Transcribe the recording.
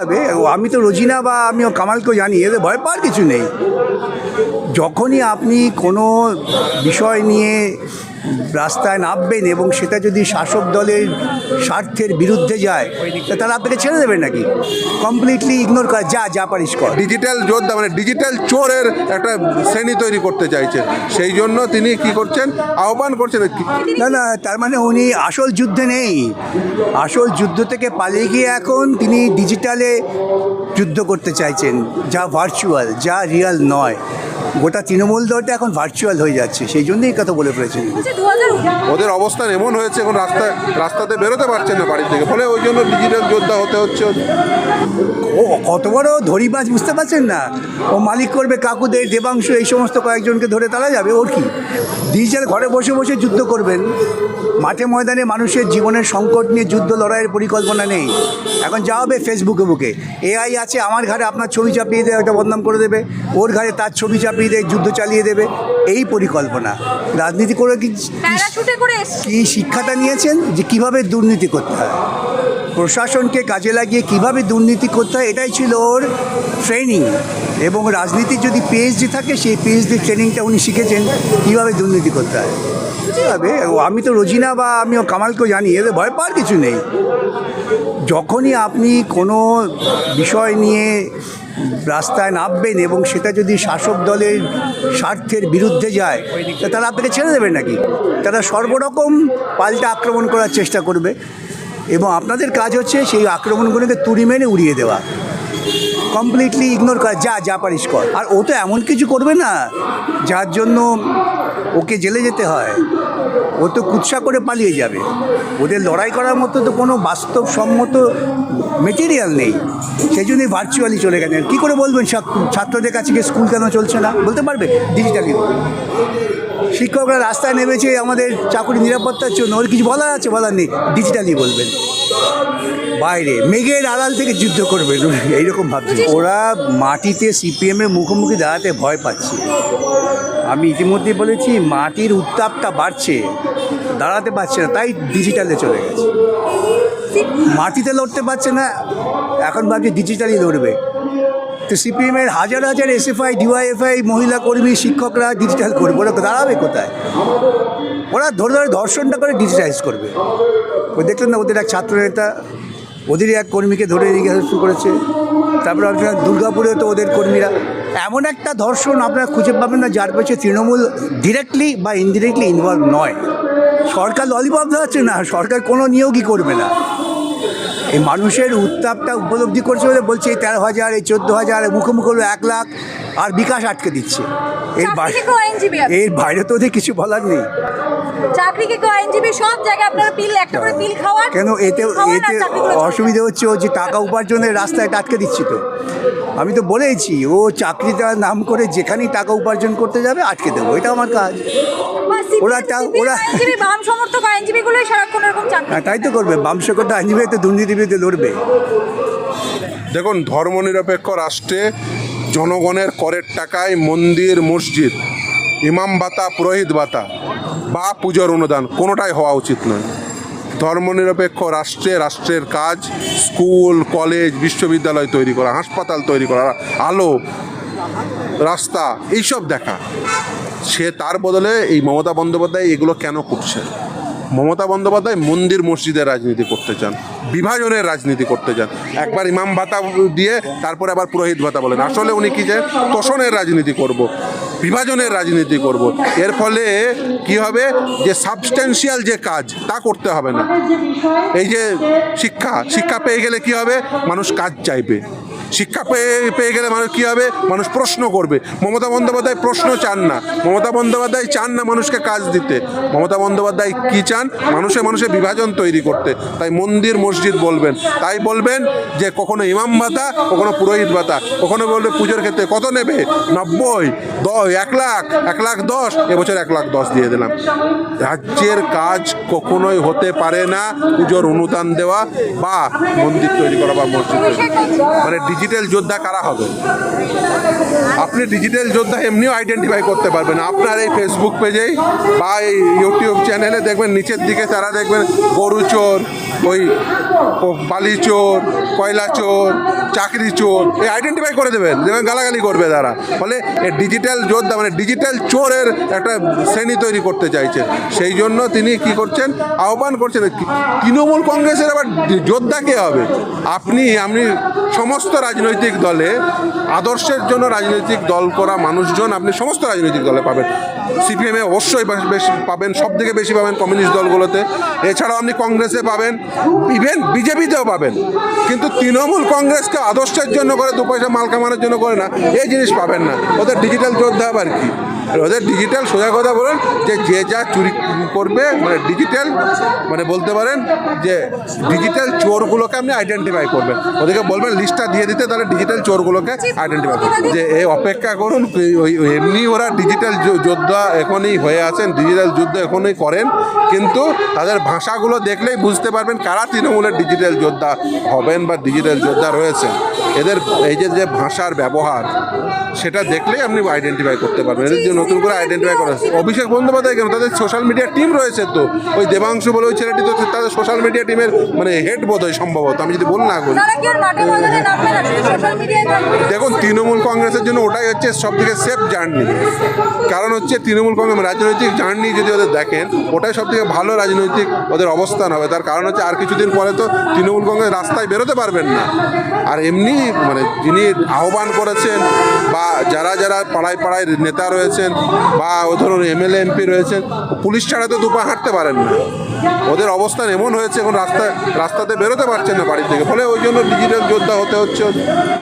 হবে আমি তো রোজিনা বা আমি কামালকেও জানি, এদের ভয় পাওয়ার কিছু নেই। যখনই আপনি কোনো বিষয় নিয়ে রাস্তায় নামবেন এবং সেটা যদি শাসক দলের স্বার্থের বিরুদ্ধে যায় তা তারা আপনাকে ছেড়ে দেবেন নাকি? কমপ্লিটলি ইগনোর করা যা যা পারিস কর। ডিজিটাল যোদ্ধা মানে ডিজিটাল চোরের একটা শ্রেণি তৈরি করতে চাইছেন। সেই জন্য তিনি কি করছেন? আহ্বান করছেন না না তার মানে উনি আসল যুদ্ধে নেই। আসল যুদ্ধ থেকে পালিয়ে গিয়ে এখন তিনি ডিজিটালে যুদ্ধ করতে চাইছেন যা ভার্চুয়াল যা রিয়াল নয়। গোটা তৃণমূল দলটা এখন ভার্চুয়াল হয়ে যাচ্ছে সেই জন্যই কথা বলে হাজার ওদের অবস্থান এমন হয়েছে এখন রাস্তায় রাস্তাতে বেরোতে পারছেন না বাড়ি থেকে। ফলে ওই জন্য ডিজিটাল যোদ্ধা হতে হচ্ছে ও কত বড় ধরিবাজ বুঝতে পারছেন না? ও মালিক করবে কাকুদের দেবাংশ এই সমস্ত কয়েকজনকে ধরে তারা যাবে ওর কি? ডিজিটাল ঘরে বসে বসে যুদ্ধ করবেন। মাঠে ময়দানে মানুষের জীবনের সংকট নিয়ে যুদ্ধ লড়াইয়ের পরিকল্পনা নেই। এখন যা হবে ফেসবুকে বুকে এআই আছে আমার ঘরে আপনার ছবি চাপিয়ে দেবে একটা বদনাম করে দেবে। ওর ঘরে তার ছবি চাপিয়ে দিয়ে যুদ্ধ চালিয়ে দেবে এই পরিকল্পনা। রাজনীতি করে কি কি শিক্ষাটা নিয়েছেন যে কীভাবে দুর্নীতি করতে হয়? প্রশাসনকে কাজে লাগিয়ে কীভাবে দুর্নীতি করতে হয় এটাই ছিল ওর ট্রেনিং। এবং রাজনীতির যদি পিএইচডি থাকে, সেই পিএইচডির ট্রেনিংটা উনি শিখেছেন, কীভাবে দুর্নীতি করতে হয়? হবে আমি তো রোজিনা বা আমি কামালকেও জানি, এদের ভয় পাওয়ার কিছু নেই। যখনই আপনি কোনো বিষয় নিয়ে রাস্তায় নামবেন এবং সেটা যদি শাসক দলের স্বার্থের বিরুদ্ধে যায়, তা তারা আপনাকে ছেড়ে দেবেন নাকি? তারা সর্বরকম পাল্টা আক্রমণ করার চেষ্টা করবে। এবং আপনাদের কাজ হচ্ছে সেই আক্রমণগুলোকে তুড়ি মেনে উড়িয়ে দেওয়া। কমপ্লিটলি ইগনোর করা, যা যা পারিস কর। আর ও তো এমন কিছু করবে না, যার জন্য ওকে জেলে যেতে হয়। ও তো কুৎসা করে পালিয়ে যাবে। ওদের লড়াই করার মতো তো কোনো বাস্তবসম্মত মেটেরিয়াল নেই। সেই জন্যই ভার্চুয়ালি চলে গেছেন কী করে বলবেন ছাত্রদের কাছে গিয়ে স্কুল কেন চলছে না? বলতে পারবে? ডিজিটালি শিক্ষকরা রাস্তায় নেমেছে, আমাদের চাকরি নিরাপত্তার জন্য। ওর কিছু বলার আছে? বলার নেই। ডিজিটালি বলবেন। বাইরে। মেঘের আড়াল থেকে যুদ্ধ করবেন এইরকম ভাবছি ওরা মাটিতে সিপিএমের মুখোমুখি দাঁড়াতে ভয় পাচ্ছে। আমি ইতিমধ্যে বলেছি, মাটির উত্তাপটা বাড়ছে, দাঁড়াতে পারছে না, তাই ডিজিটালে চলে গেছে। মাটিতে লড়তে পারছে না, এখন ভাবছে ডিজিটালি লড়বে। তো সিপিএমের হাজার হাজার এসএফআই, ডিওয়াইএফআই, মহিলা কর্মী, শিক্ষকরা ডিজিটাল করবে। ওরা দাঁড়াবে কোথায়? ওরা ধরে ধরে ধর্ষণটা করে ডিজিটাইজ করবে। ওই দেখলেন না, ওদের এক ছাত্রনেতা ওদেরই এক কর্মীকে ধরে নিয়ে গেছে শুরু করেছে। তারপরে আপনার দুর্গাপুরে তো ওদের কর্মীরা। এমন একটা ধর্ষণ আপনারা খুঁজে পাবেন না যার পেছনে তৃণমূল ডিরেক্টলি বা ইনডিরেক্টলি ইনভলভ নয়। সরকার ললিপপ দেওয়াচ্ছে না সরকার কোনো নিয়োগই করবে না। এই মানুষের উত্তাপটা উপলব্ধি করছে বলে বলছে এই তেরো হাজার এই চোদ্দ হাজার মুখোমুখি হলো এক লাখ আর বিকাশ আটকে দিচ্ছে। এর বাইরে। এর বাইরে তো ওদের কিছু বলার নেই। চাকরি কি আইনজীবী সব জায়গায় আপনারা পিল একটা করে পিল খাওয়ার কেন এতে এতে। অসুবিধা হচ্ছে ও যে টাকা উপার্জনের রাস্তায় আটকে দিচ্ছি তো। আমি তো বলেইছি ও চাকরিটার নাম করে যেখানেই টাকা উপার্জন করতে যাবে আটকে দেবো। এটা আমার কাজ। ওরা ওরা- বাম সমর্থক আইনজীবীগুলোই সারাক্ষণ এরকম হ্যাঁ তাই তো করবে। বাম বামসকটা আইনজীবী তো দুর্নীতির বিরুদ্ধে লড়বে। দেখুন ধর্মনিরপেক্ষ রাষ্ট্রে জনগণের করের টাকায় মন্দির মসজিদ ইমাম ভাতা পুরোহিত ভাতা বা পুজোর অনুদান, কোনোটাই হওয়া উচিত নয়। ধর্মনিরপেক্ষ রাষ্ট্রে, রাষ্ট্রের কাজ, স্কুল, কলেজ, বিশ্ববিদ্যালয় তৈরি করা, হাসপাতাল তৈরি করা, আলো, রাস্তা, এইসব দেখা। সে তার বদলে এই মমতা বন্দ্যোপাধ্যায় এগুলো কেন করছে? মমতা বন্দ্যোপাধ্যায় মন্দির মসজিদের রাজনীতি করতে চান, বিভাজনের রাজনীতি করতে চান। একবার ইমাম ভাতা দিয়ে, তারপরে আবার পুরোহিত ভাতা বলেন। আসলে উনি কি যে তোষণের রাজনীতি করব। বিভাজনের রাজনীতি করব। এর ফলে কি হবে? যে সাবস্টেন্সিয়াল যে কাজ, তা করতে হবে না। এই যে শিক্ষা শিক্ষা পেয়ে গেলে কি হবে? মানুষ কাজ চাইবে। শিক্ষা পেয়ে পেয়ে গেলে মানুষ কী হবে? মানুষ প্রশ্ন করবে। মমতা বন্দ্যোপাধ্যায় প্রশ্ন চান না। মমতা বন্দ্যোপাধ্যায় চান না মানুষকে কাজ দিতে। মমতা বন্দ্যোপাধ্যায় কী চান? মানুষে মানুষে বিভাজন তৈরি করতে। তাই মন্দির মসজিদ বলবেন। তাই বলবেন যে, কখনো ইমাম ভাতা, কখনো পুরোহিত ভাতা। কখনো বলবে পুজোর ক্ষেত্রে কত নেবে? নব্বই, দশ, এক লাখ এক লাখ দশ। এবছর এক লাখ দশ দিয়ে দিলাম। রাজ্যের কাজ কখনোই হতে পারে না পুজোর অনুদান দেওয়া বা মন্দির তৈরি করা বা মসজিদ তৈরি। মানে ডিজিটাল ডিজিটাল যোদ্ধা কারা হবে? আপনি ডিজিটাল যোদ্ধা এমনিও আইডেন্টিফাই করতে পারবেন। আপনার এই ফেসবুক পেজেই বা এই ইউটিউব চ্যানেলে দেখবেন, নিচের দিকে তারা দেখবেন, গরু চোর, ওই বালি চোর, কয়লা চোর, চাকরি চোর, এই আইডেন্টিফাই করে দেবেন। দেখবেন গালাগালি করবে তারা। ফলে এই ডিজিটাল যোদ্ধা মানে ডিজিটাল চোরের একটা শ্রেণি তৈরি করতে চাইছে। সেই জন্য তিনি কি করছেন? আহ্বান করছেন তৃণমূল কংগ্রেসের আবার যোদ্ধা কে হবে? আপনি আপনি সমস্ত রাজনৈতিক দলে আদর্শের জন্য রাজনৈতিক দল করা মানুষজন আপনি সমস্ত রাজনৈতিক দলে পাবেন। সিপিএমে অবশ্যই বেশ- পাবেন সব থেকে বেশি পাবেন কমিউনিস্ট দলগুলোতে। এছাড়াও আপনি কংগ্রেসে পাবেন ইভেন বিজেপিতেও পাবেন। কিন্তু তৃণমূল কংগ্রেসকে আদর্শের জন্য করে দু পয়সা মাল কামানোর জন্য করে না, এই জিনিস পাবেন না। ওদের ডিজিটাল যোদ্ধা আবার কি? ওদের ডিজিটাল সোজা কথা বলুন, যে যে যা চুরি করবে মানে ডিজিটাল মানে বলতে পারেন যে ডিজিটাল চোরগুলোকে আপনি আইডেন্টিফাই করবেন। ওদেরকে বলবেন লিস্টটা দিয়ে দিতে, তাহলে ডিজিটাল চোরগুলোকে আইডেন্টিফাই করবেন। যে, এই অপেক্ষা করুন, ওই এমনি ওরা ডিজিটাল যোদ্ধা এখনই হয়ে আছেন ডিজিটাল যুদ্ধ এখনই করেন কিন্তু তাদের ভাষাগুলো দেখলেই বুঝতে পারবেন কারা তৃণমূলের ডিজিটাল যোদ্ধা হবেন বা ডিজিটাল যোদ্ধা রয়েছেন। এদের এই যে যে ভাষার ব্যবহার সেটা দেখলেই আপনি আইডেন্টিফাই করতে পারবেন। এদের যে নতুন করে আইডেন্টিফাই করা। অভিষেক বন্দ্যোপাধ্যায় কেন? তাদের সোশ্যাল মিডিয়া টিম রয়েছে তো। ওই দেবাংশু বলে ওই ছেলেটি তো তাদের সোশ্যাল মিডিয়া টিমের মানে হেড বোধ হয় সম্ভবত আমি যদি বল না করি? দেখুন তৃণমূল কংগ্রেসের জন্য ওটাই হচ্ছে সব থেকে সেফ জার্নি কারণ হচ্ছে তৃণমূল কংগ্রেস রাজনৈতিক জার্নি যদি ওদের দেখেন, ওটাই সব থেকে ভালো রাজনৈতিক ওদের অবস্থান হবে। তার কারণ হচ্ছে আর কিছুদিন পরে তো তৃণমূল কংগ্রেস রাস্তায় বেরোতে পারবেন না। আর এমনি মানে যিনি আহ্বান করেছেন বা যারা যারা পাড়ায় পাড়ায় নেতা রয়েছেন বা ও ধরুন এমএলএ এমপি রয়েছেন, পুলিশ ছাড়া তো দুপা হাঁটতে পারেন না। ওদের অবস্থান এমন হয়েছে এখন রাস্তায়, রাস্তাতে বেরোতে পারছেন না বাড়ি থেকে। ফলে ওই জন্য ডিজিটাল যোদ্ধা হতে হচ্ছে।